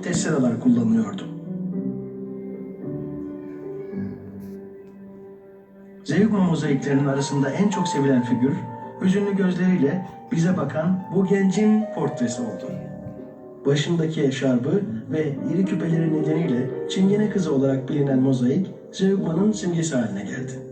testereler kullanılıyordu. Zeugma mozaiklerinin arasında en çok sevilen figür, hüzünlü gözleriyle bize bakan bu gencin portresi oldu. Başındaki eşarbı ve iri küpeleri nedeniyle Çingene kızı olarak bilinen mozaik, Zeugma'nın simgesi haline geldi.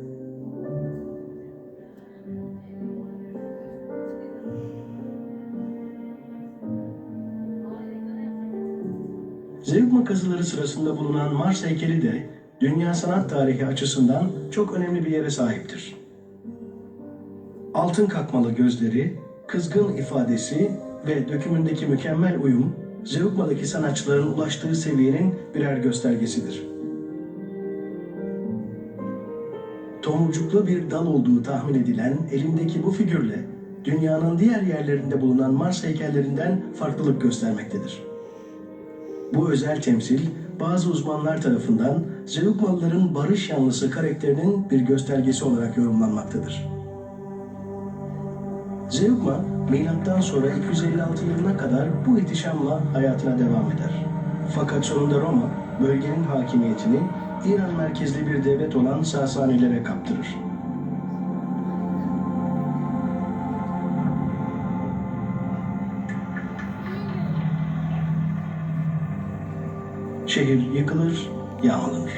Zeugma kazıları sırasında bulunan Mars heykeli de dünya sanat tarihi açısından çok önemli bir yere sahiptir. Altın kakmalı gözleri, kızgın ifadesi ve dökümündeki mükemmel uyum, Zeugma'daki sanatçıların ulaştığı seviyenin birer göstergesidir. Tomurcuklu bir dal olduğu tahmin edilen elindeki bu figürle dünyanın diğer yerlerinde bulunan Mars heykellerinden farklılık göstermektedir. Bu özel temsil bazı uzmanlar tarafından Zeugmalıların barış yanlısı karakterinin bir göstergesi olarak yorumlanmaktadır. Zeugma, milattan sonra 256 yılına kadar bu ihtişamla hayatına devam eder. Fakat sonunda Roma, bölgenin hakimiyetini İran merkezli bir devlet olan Sasanilere kaptırır. Şehir yıkılır, yağmalanır.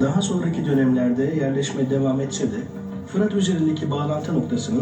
Daha sonraki dönemlerde yerleşme devam etse de Fırat üzerindeki bağlantı noktasının